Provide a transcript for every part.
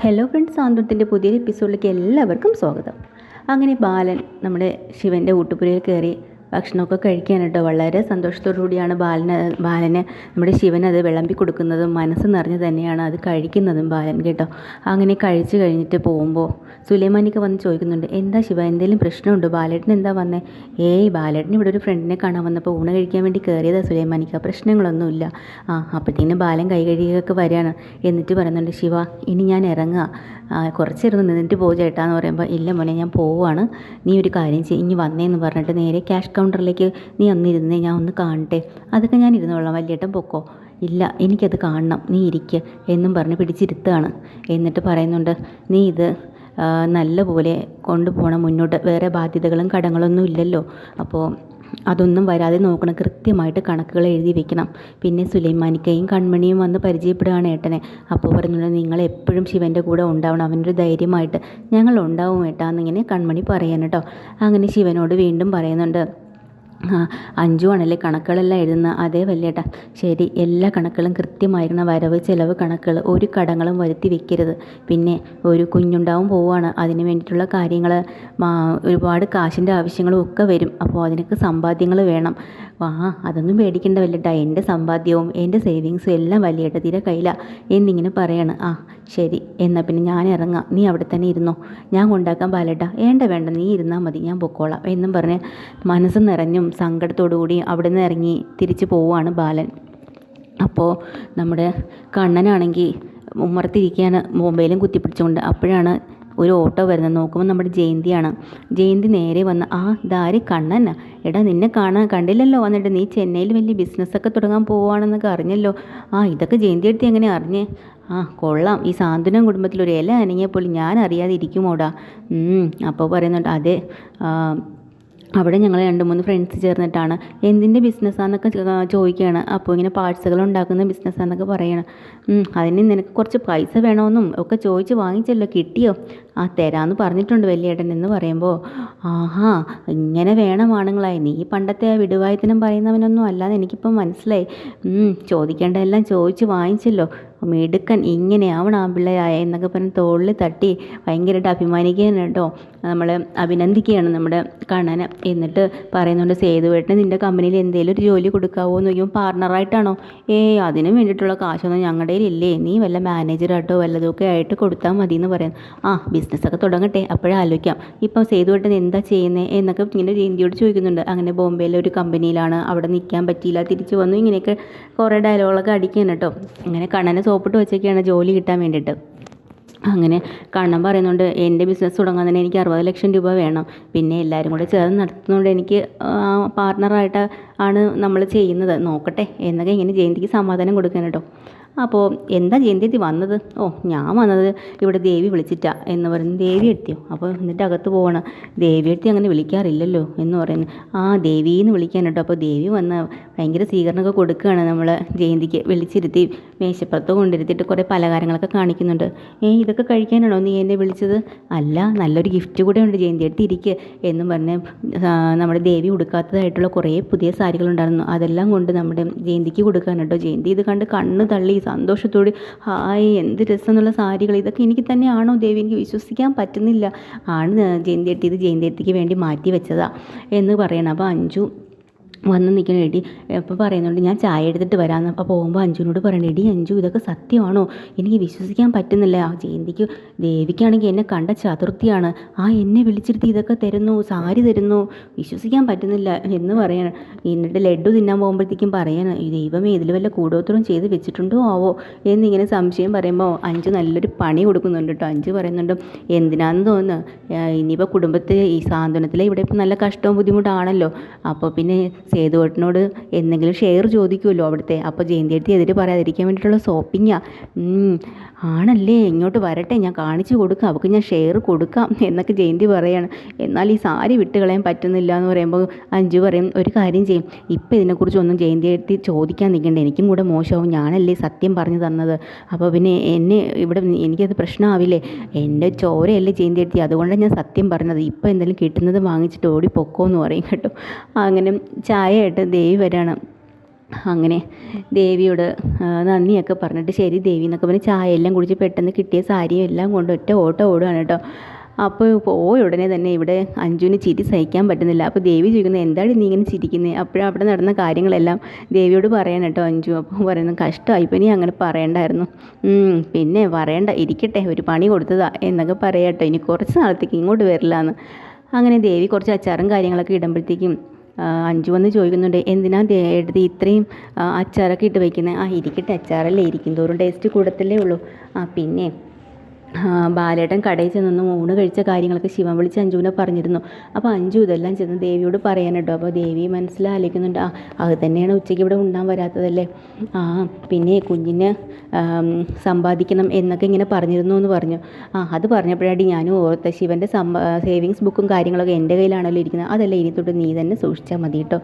Hello friends സാന്ത്വനത്തിന്റെ പുതിയൊരു എപ്പിസോഡിലേക്ക് എല്ലാവർക്കും സ്വാഗതം. അങ്ങനെ ബാലൻ നമ്മുടെ ശിവന്റെ ഊട്ടുപുരയിൽ കയറി ഭക്ഷണമൊക്കെ കഴിക്കാൻ വളരെ സന്തോഷത്തോടു കൂടിയാണ് ബാലന് ബാലന് നമ്മുടെ ശിവൻ അത് വിളമ്പി കൊടുക്കുന്നതും മനസ്സ് നിറഞ്ഞ് തന്നെയാണ് അത് കഴിക്കുന്നതും ബാലൻ കേട്ടോ. അങ്ങനെ കഴിച്ചു കഴിഞ്ഞിട്ട് പോകുമ്പോൾ സുലൈമാനിക്ക് വന്ന് ചോദിക്കുന്നുണ്ട് എന്താ ശിവ എന്തെങ്കിലും പ്രശ്നമുണ്ടോ? ബാലേട്ടൻ എന്താ വന്നേ? ഏയ് ബാലേട്ടൻ ഇവിടെ ഒരു ഫ്രണ്ടിനെ കാണാൻ വന്നപ്പോൾ ഊണ് കഴിക്കാൻ വേണ്ടി കയറിയതാ സുലൈമാനിക്ക. പ്രശ്നങ്ങളൊന്നുമില്ല ആ അപ്പോഴത്തേനും ബാലൻ കൈ കഴുകിയൊക്കെ വരികയാണ്. എന്നിട്ട് പറയുന്നുണ്ട് ശിവ ഇനി ഞാൻ ഇറങ്ങുക കുറച്ചിരുന്ന് നിന്നിട്ട് പോകും ചേട്ടാ എന്ന് പറയുമ്പോൾ ഇല്ല മോനെ ഞാൻ പോവുകയാണ് നീ ഒരു കാര്യം ചെയ്യ്. ഇനി വന്നേന്ന് പറഞ്ഞിട്ട് നേരെ ക്യാഷ് കൗണ്ടറിലേക്ക് നീ ഒന്നിരുന്നേ ഞാൻ ഒന്ന് കാണട്ടെ. അതൊക്കെ ഞാൻ ഇരുന്നോളാം വലിയേട്ടൻ പൊക്കോ? ഇല്ല എനിക്കത് കാണണം. നീ ഇരിക്ക എന്നും പറഞ്ഞ് പിടിച്ചിരുത്തുകയാണ്. എന്നിട്ട് പറയുന്നുണ്ട് നീ ഇത് നല്ലപോലെ കൊണ്ടുപോകണം മുന്നോട്ട്. വേറെ ബാധ്യതകളും കടങ്ങളൊന്നും ഇല്ലല്ലോ. അപ്പോൾ അതൊന്നും വരാതെ നോക്കണം. കൃത്യമായിട്ട് കണക്കുകൾ എഴുതി വെക്കണം. പിന്നെ സുലൈമാനിക്കയും കൺമണിയും വന്ന് പരിചയപ്പെടുകയാണ് ഏട്ടനെ. അപ്പോൾ പറയുന്നുണ്ട് നിങ്ങൾ എപ്പോഴും ശിവന്റെ കൂടെ ഉണ്ടാവണം. അവനൊരു ധൈര്യമായിട്ട് ഞങ്ങൾ ഉണ്ടാവും ഏട്ടാ എന്നിങ്ങനെ കൺമണി പറയാൻ കേട്ടോ. അങ്ങനെ ശിവനോട് വീണ്ടും പറയുന്നുണ്ട് അഞ്ചു ആണല്ലേ കണക്കുകളെല്ലാം എഴുതുന്ന? അതേ വല്യേട്ടാ. ശരി എല്ലാ കണക്കുകളും കൃത്യമായിരുന്ന വരവ് ചിലവ് കണക്കുകൾ ഒരു കടങ്ങളും വരുത്തി വെക്കരുത്. പിന്നെ ഒരു കുഞ്ഞുണ്ടാവും പോവുകയാണ് അതിന് വേണ്ടിയിട്ടുള്ള കാര്യങ്ങൾ ഒരുപാട് കാശിന്റെ ആവശ്യങ്ങളും ഒക്കെ വരും. അപ്പോൾ അതിനൊക്കെ സമ്പാദ്യങ്ങൾ വേണം. ആ അതൊന്നും പേടിക്കേണ്ട വല്യേട്ടാ എന്റെ സമ്പാദ്യവും എന്റെ സേവിങ്സും എല്ലാം വല്യേട്ട തീരെ കയ്യിലാണ് എന്നിങ്ങനെ പറയാണ്. ആ ശരി എന്നാൽ പിന്നെ ഞാൻ ഇറങ്ങാം. നീ അവിടെ തന്നെ ഇരുന്നോ. ഞാൻ കൊണ്ടാക്കാൻ പാലട്ടാ വേണ്ട വേണ്ട നീ ഇരുന്നാൽ മതി. ഞാൻ പൊക്കോളാം. എന്നും പറഞ്ഞ് മനസ്സ് നിറഞ്ഞും സങ്കടത്തോടു കൂടി അവിടെ നിന്ന് ഇറങ്ങി തിരിച്ചു പോവുകയാണ് ബാലൻ. അപ്പോൾ നമ്മുടെ കണ്ണനാണെങ്കിൽ ഉമ്മറത്തിരിക്കുകയാണ് മൊബൈലും കുത്തിപ്പിടിച്ചുകൊണ്ട്. അപ്പോഴാണ് ഒരു ഓട്ടോ വരുന്നത് നോക്കുമ്പോൾ നമ്മുടെ ജയന്തിയാണ്. ജയന്തി നേരെ വന്ന് ആ ഇതാര് കണ്ണൻ? എടാ നിന്നെ കാണാൻ കണ്ടില്ലല്ലോ. വന്നിട്ട് നീ ചെന്നൈയിൽ വലിയ ബിസിനസ്സൊക്കെ തുടങ്ങാൻ പോവുകയാണെന്നൊക്കെ അറിഞ്ഞല്ലോ. ആ ഇതൊക്കെ ജയന്തി എടുത്ത് എങ്ങനെ അറിഞ്ഞേ? ആ കൊള്ളാം. ഈ സാന്ത്വനം കുടുംബത്തിൽ ഒരു ഇല അനങ്ങിയപ്പോൾ ഞാൻ അറിയാതെ ഇരിക്കുമോടാ? അപ്പോൾ പറയുന്നുണ്ട് അതെ. അവിടെ ഞങ്ങൾ രണ്ട് മൂന്ന് ഫ്രണ്ട്സ് ചേർന്നിട്ടാണ് എന്തിന്റെ ബിസിനസ്സാന്നൊക്കെ ചോദിക്കുകയാണ് അപ്പോൾ ഇങ്ങനെ പാഴ്സുകൾ ഉണ്ടാക്കുന്ന ബിസിനസ്സാന്നൊക്കെ പറയണം. അതിന് നിനക്ക് കുറച്ച് പൈസ വേണമെന്നും ഒക്കെ ചോദിച്ച് വാങ്ങിച്ചല്ലോ കിട്ടിയോ? ആ തരാമെന്ന് പറഞ്ഞിട്ടുണ്ട് വലിയേട്ടൻ എന്ന് പറയുമ്പോൾ ആഹാ ഇങ്ങനെ വേണം ആണുങ്ങളായി. നീ പണ്ടത്തെ ആ വിടുവായത്തിനും പറയുന്നവനൊന്നും അല്ലാതെ എനിക്കിപ്പം മനസ്സിലായി. ചോദിക്കേണ്ടതെല്ലാം ചോദിച്ച് വാങ്ങിച്ചല്ലോ. മിടുക്കൻ ഇങ്ങനെ ആ പിള്ളയായ എന്നൊക്കെ പറഞ്ഞ് തോളിൽ തട്ടി ഭയങ്കരമായിട്ട് അഭിമാനിക്കുകയാണ് കേട്ടോ. നമ്മൾ അഭിനന്ദിക്കുകയാണ് നമ്മുടെ കണ്ണനെ. എന്നിട്ട് പറയുന്നുണ്ട് സേതുവേട്ടന് നിന്റെ കമ്പനിയിൽ എന്തെങ്കിലും ഒരു ജോലി കൊടുക്കാവോ? എന്ന് ചോദിക്കുമ്പോൾ പാർട്ണറായിട്ടാണോ ഏയ് അതിന് വേണ്ടിയിട്ടുള്ള കാശൊന്നും ഞങ്ങളുടെ ഇല്ലേ നീ വല്ല മാനേജറായിട്ടോ വല്ലതൊക്കെ ആയിട്ട് കൊടുത്താൽ മതി എന്ന് പറയുന്നു. ആ ബിസിനസ്സൊക്കെ തുടങ്ങട്ടെ. അപ്പോഴേ ആലോചിക്കാം. ഇപ്പം സേതുവേട്ടൻ എന്താ ചെയ്യുന്നത് എന്നൊക്കെ ഇങ്ങനെ ജയന്തിയോട് ചോദിക്കുന്നുണ്ട്. അങ്ങനെ ബോംബെയിലെ ഒരു കമ്പനിയിലാണ് അവിടെ നിൽക്കാൻ പറ്റിയില്ല തിരിച്ചു വന്നു. ഇങ്ങനെയൊക്കെ കുറേ ഡയലോഗൊക്കെ അടിക്കുകയാണ് കേട്ടോ. അങ്ങനെ കണ്ണനെ സോപ്പിട്ട് വെച്ചൊക്കെയാണ് ജോലി കിട്ടാൻ വേണ്ടിയിട്ട്. അങ്ങനെ കണ്ണൻ പറയുന്നുണ്ട് എന്റെ ബിസിനസ് തുടങ്ങാൻ തന്നെ എനിക്ക് അറുപത് ലക്ഷം രൂപ വേണം. പിന്നെ എല്ലാവരും കൂടെ ചേർന്ന് നടത്തുന്നതുകൊണ്ട് എനിക്ക് പാർട്ണറായിട്ട് ആണ് നമ്മൾ ചെയ്യുന്നത്. നോക്കട്ടെ എന്നൊക്കെ ഇങ്ങനെ ജയന്തിക്ക് സമാധാനം കൊടുക്കാൻ കേട്ടോ. അപ്പോൾ എന്താ ജയന്തി വന്നത്? ഓ ഞാൻ വന്നത് ഇവിടെ ദേവി വിളിച്ചിട്ടാ എന്ന് പറയുന്നു ദേവി എത്തിയോ? അപ്പോൾ എന്നിട്ട് അകത്ത് പോകണം ദേവി എത്തി അങ്ങനെ വിളിക്കാറില്ലല്ലോ എന്ന് പറയുന്നു. ആ ദേവി എന്ന് വിളിക്കാൻ കേട്ടോ. അപ്പോൾ ദേവി വന്ന് ഭയങ്കര സ്വീകരണമൊക്കെ കൊടുക്കുകയാണ് നമ്മൾ ജയന്തിക്ക്. വിളിച്ചിരുത്തി മേശപ്പുറത്ത് കൊണ്ടിരുത്തിയിട്ട് കുറേ പലഹാരങ്ങളൊക്കെ കാണിക്കുന്നുണ്ട്. ഏ ഇതൊക്കെ കഴിക്കാനാണോ നീ എന്നെ വിളിച്ചത്? അല്ല നല്ലൊരു ഗിഫ്റ്റ് കൂടെ ഉണ്ട് ജയന്തി എടുത്ത് ഇരിക്കുക എന്നും പറഞ്ഞ് നമ്മുടെ ദേവി ഉടുക്കാത്തതായിട്ടുള്ള കുറേ പുതിയ സാരികളുണ്ടായിരുന്നു. അതെല്ലാം കൊണ്ട് നമ്മുടെ ജയന്തിക്ക് കൊടുക്കാൻ കേട്ടോ. ജയന്തി ഇത് കണ്ട് കണ്ണ് തള്ളി സന്തോഷത്തോടെ ഹായ് എന്ത് രസമെന്നുള്ള സാരികൾ. ഇതൊക്കെ എനിക്ക് തന്നെയാണോ ദേവി? എനിക്ക് വിശ്വസിക്കാൻ പറ്റുന്നില്ല. ആണ് ജയന്തി ഇത് ജയന്തി വേണ്ടി മാറ്റി വെച്ചതാ എന്ന് പറയണം. അപ്പോൾ അഞ്ചു വന്ന് നിൽക്കണ എടി. അപ്പോൾ പറയുന്നുണ്ട് ഞാൻ ചായ എടുത്തിട്ട് വരാമെന്ന് അപ്പോൾ പോകുമ്പോൾ അഞ്ജുവിനോട് പറയണേ എടി അഞ്ജു ഇതൊക്കെ സത്യമാണോ? എനിക്ക് വിശ്വസിക്കാൻ പറ്റുന്നില്ല. ആ ജയന്തിക്ക് ദേവിക്കാണെങ്കിൽ എന്നെ കണ്ട ചതുർത്ഥിയാണ്. ആ എന്നെ വിളിച്ചിരുത്തി ഇതൊക്കെ തരുന്നു സാരി തരുന്നു. വിശ്വസിക്കാൻ പറ്റുന്നില്ല. എന്ന് പറയണം. എന്നിട്ട് ലഡു തിന്നാൻ പോകുമ്പോഴത്തേക്കും പറയണം ദൈവമേ ഇതിൽ വല്ല കൂടോത്രം ചെയ്ത് വെച്ചിട്ടുണ്ടോ ആവോ? എന്നിങ്ങനെ സംശയം പറയുമ്പോൾ അഞ്ചു നല്ലൊരു പണി കൊടുക്കുന്നുണ്ട് കേട്ടോ. അഞ്ചു പറയുന്നുണ്ട് എന്തിനാന്ന് തോന്നുന്നു? ഇനിയിപ്പോൾ കുടുംബത്തിൽ ഈ സാന്ത്വനത്തിലെ ഇവിടെ ഇപ്പം നല്ല കഷ്ടവും ബുദ്ധിമുട്ടാണല്ലോ. അപ്പോൾ പിന്നെ സേതുവേട്ടനോട് എന്തെങ്കിലും ഷെയർ ചോദിക്കുമല്ലോ അവിടുത്തെ. അപ്പോൾ ജയന്തിയെടുത്ത് എതിര് പറയാതിരിക്കാൻ വേണ്ടിയിട്ടുള്ള സോപ്പിങ്ങാ ആണല്ലേ ഇങ്ങോട്ട് വരട്ടെ ഞാൻ കാണിച്ചു കൊടുക്കാം അവൾക്ക് ഞാൻ ഷെയർ കൊടുക്കാം എന്നൊക്കെ ജയന്തി പറയാണ്. എന്നാൽ ഈ സാരി വിട്ട് കളയാൻ പറ്റുന്നില്ല എന്ന് പറയുമ്പോൾ അഞ്ചു പറയും ഒരു കാര്യം ചെയ്യും ഇപ്പം ഇതിനെക്കുറിച്ച് ഒന്നും ജയന്തി എടുത്ത് ചോദിക്കാൻ നിൽക്കേണ്ട എനിക്കും കൂടെ മോശമാവും ഞാനല്ലേ സത്യം പറഞ്ഞു തന്നത്. അപ്പോൾ പിന്നെ എന്നെ ഇവിടെ എനിക്കത് പ്രശ്നമാവില്ലേ? എന്റെ ചോരയല്ലേ ജയന്തി എടുത്തി അതുകൊണ്ടാണ് ഞാൻ സത്യം പറഞ്ഞത്. ഇപ്പം എന്തെങ്കിലും കിട്ടുന്നത് വാങ്ങിച്ചിട്ട് ഓടി പൊക്കോ എന്ന് പറയും കേട്ടോ. അങ്ങനെ ചായ ആയിട്ട് ദേവി വരാണ്. അങ്ങനെ ദേവിയോട് നന്ദിയൊക്കെ പറഞ്ഞിട്ട് ശരി ദേവി എന്നൊക്കെ പറഞ്ഞ് ചായ എല്ലാം കുടിച്ച് പെട്ടെന്ന് കിട്ടിയ സാരിയും എല്ലാം കൊണ്ട് ഒറ്റ ഓട്ടം ഓടുകയാണ് കേട്ടോ. അപ്പോൾ പോയ ഉടനെ തന്നെ ഇവിടെ അഞ്ജുവിന് ചിരി സഹിക്കാൻ പറ്റുന്നില്ല. അപ്പോൾ ദേവി ചോദിക്കുന്നത് എന്താണ് നീ ഇങ്ങനെ ചിരിക്കുന്നത് അപ്പോഴും അവിടെ നടന്ന കാര്യങ്ങളെല്ലാം ദേവിയോട് പറയാൻ കേട്ടോ അഞ്ജു. അപ്പോൾ പറയുന്നത് കഷ്ടമായി ഇപ്പം നീ അങ്ങനെ പറയണ്ടായിരുന്നു. പിന്നെ പറയണ്ട ഇരിക്കട്ടെ ഒരു പണി കൊടുത്തതാ എന്നൊക്കെ പറയാട്ടോ ഇനി കുറച്ച് നാളത്തേക്ക് ഇങ്ങോട്ട് വരില്ല എന്ന് അങ്ങനെ ദേവി കുറച്ച് അച്ചാറും കാര്യങ്ങളൊക്കെ ഇടുമ്പോഴത്തേക്കും അഞ്ചു വന്ന് ചോദിക്കുന്നുണ്ട് എന്തിനാ എടുത്ത് ഇത്രയും അച്ചാറൊക്കെ ഇട്ട് വയ്ക്കുന്നത് ആ ഇരിക്കട്ടെ അച്ചാറല്ലേ ഇരിക്കും തോറും ടേസ്റ്റ് കൂടത്തല്ലേ ഉള്ളൂ. ആ പിന്നെ ബാലേട്ടൻ കടയിൽ ചെന്നൊന്ന് ഊണ് കഴിച്ച കാര്യങ്ങളൊക്കെ ശിവൻ വിളിച്ച് അഞ്ജുവിനെ പറഞ്ഞിരുന്നു. അപ്പോൾ അഞ്ജു ഇതെല്ലാം ചെന്ന് ദേവിയോട് പറയാനുണ്ടോ അപ്പോൾ ദേവി മനസ്സിലാലോചിക്കുന്നുണ്ട് ആ അത് തന്നെയാണ് ഉച്ചയ്ക്ക് ഇവിടെ ഉണ്ടാൻ വരാത്തതല്ലേ? ആ പിന്നെ കുഞ്ഞിന് സമ്പാദിക്കണം എന്നൊക്കെ ഇങ്ങനെ പറഞ്ഞിരുന്നു എന്ന് പറഞ്ഞു. ആ അത് പറഞ്ഞപ്പോഴായിട്ട് ഞാനും ഓർത്ത ശിവന്റെ സേവിങ്സ് ബുക്കും കാര്യങ്ങളൊക്കെ എന്റെ കയ്യിലാണല്ലോ ഇരിക്കുന്നത്. അതല്ല ഇനി തൊട്ട് നീ തന്നെ സൂക്ഷിച്ചാൽ മതി കേട്ടോ.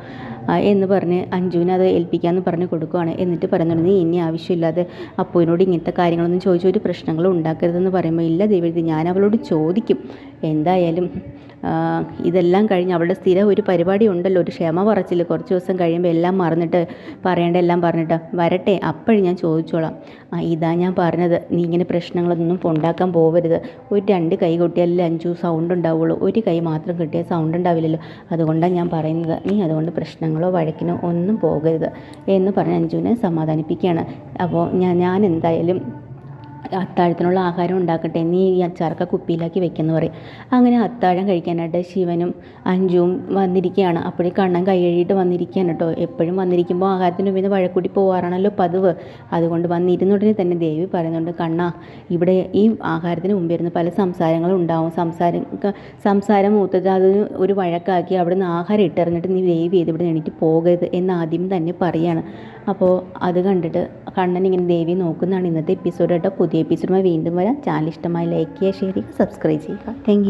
എന്ന് പറഞ്ഞ് അഞ്ജുവിനെ അത് ഏൽപ്പിക്കാമെന്ന് പറഞ്ഞ് കൊടുക്കുവാണ്. എന്നിട്ട് പറഞ്ഞു നീ ഇനി ആവശ്യമില്ലാതെ അപ്പുവിനോട് ഇങ്ങനത്തെ കാര്യങ്ങളൊന്നും ചോദിച്ചു ഒരു പ്രശ്നങ്ങളും ഉണ്ടാക്കരുതെന്ന് പറയുമ്പോൾ ഇല്ല ദേവി ഞാൻ അവളോട് ചോദിക്കും. എന്തായാലും ഇതെല്ലാം കഴിഞ്ഞ് അവളുടെ സ്ഥിരം ഒരു പരിപാടി ഉണ്ടല്ലോ ഒരു ക്ഷമ പറച്ചിൽ കുറച്ച് ദിവസം കഴിയുമ്പോൾ എല്ലാം മറന്നിട്ട് പറയേണ്ട എല്ലാം പറഞ്ഞിട്ട് വരട്ടെ അപ്പോഴും ഞാൻ ചോദിച്ചോളാം. ആ ഇതാ ഞാൻ പറഞ്ഞത് നീ ഇങ്ങനെ പ്രശ്നങ്ങളൊന്നും ഉണ്ടാക്കാൻ പോകരുത് ഒരു രണ്ട് കൈ കൊട്ടിയാലേ അഞ്ചു സൗണ്ട് ഉണ്ടാവുള്ളൂ. ഒരു കൈ മാത്രം കിട്ടിയാൽ സൗണ്ട് ഉണ്ടാവില്ലല്ലോ. അതുകൊണ്ടാണ് ഞാൻ പറയുന്നത് നീ അതുകൊണ്ട് പ്രശ്നങ്ങളോ വഴക്കിനോ ഒന്നും പോകരുത് എന്ന് പറഞ്ഞ് അഞ്ജുവിനെ സമാധാനിപ്പിക്കുകയാണ്. അപ്പോൾ ഞാൻ ഞാൻ എന്തായാലും അത്താഴത്തിനുള്ള ആഹാരം ഉണ്ടാക്കട്ടെ. നീ ഈ അച്ചാറൊക്കെ കുപ്പിയിലാക്കി വെക്കുന്നു പറയും. അങ്ങനെ അത്താഴം കഴിക്കാനായിട്ട് ശിവനും അഞ്ജുവും വന്നിരിക്കുകയാണ് അപ്പോഴേ കണ്ണൻ കൈ കഴുകിയിട്ട് വന്നിരിക്കുകയാണ് കേട്ടോ. എപ്പോഴും വന്നിരിക്കുമ്പോൾ ആഹാരത്തിന് മുമ്പിൽ നിന്ന് വഴക്കൂട്ടി പോകാറാണല്ലോ പതിവ്. അതുകൊണ്ട് വന്നിരുന്നുടനെ തന്നെ ദേവി പറയുന്നുണ്ട് കണ്ണ ഇവിടെ ഈ ആഹാരത്തിന് മുമ്പ് ഇരുന്ന് പല സംസാരങ്ങളും ഉണ്ടാവും. സംസാരം സംസാരം മൂത്തത് അത് ഒരു വഴക്കാക്കി അവിടെ നിന്ന് ആഹാരം ഇട്ടെറിഞ്ഞിട്ട് നീ ദേവി ചെയ്ത് ഇവിടെ എണീറ്റ് പോകരുത് എന്ന് ആദ്യം തന്നെ പറയാണ്. അപ്പോൾ അത് കണ്ടിട്ട് കണ്ണൻ ഇങ്ങനെ ദേവി നോക്കുന്നതാണ് ഇന്നത്തെ എപ്പിസോഡ് കേട്ടോ. പുതിയ എപ്പിസോഡുമായി വീണ്ടും വരാം. ചാനൽ ഇഷ്ടമായി ലൈക്ക് ചെയ്യുക ഷെയർ ചെയ്യുക സബ്സ്ക്രൈബ് ചെയ്യുക. താങ്ക്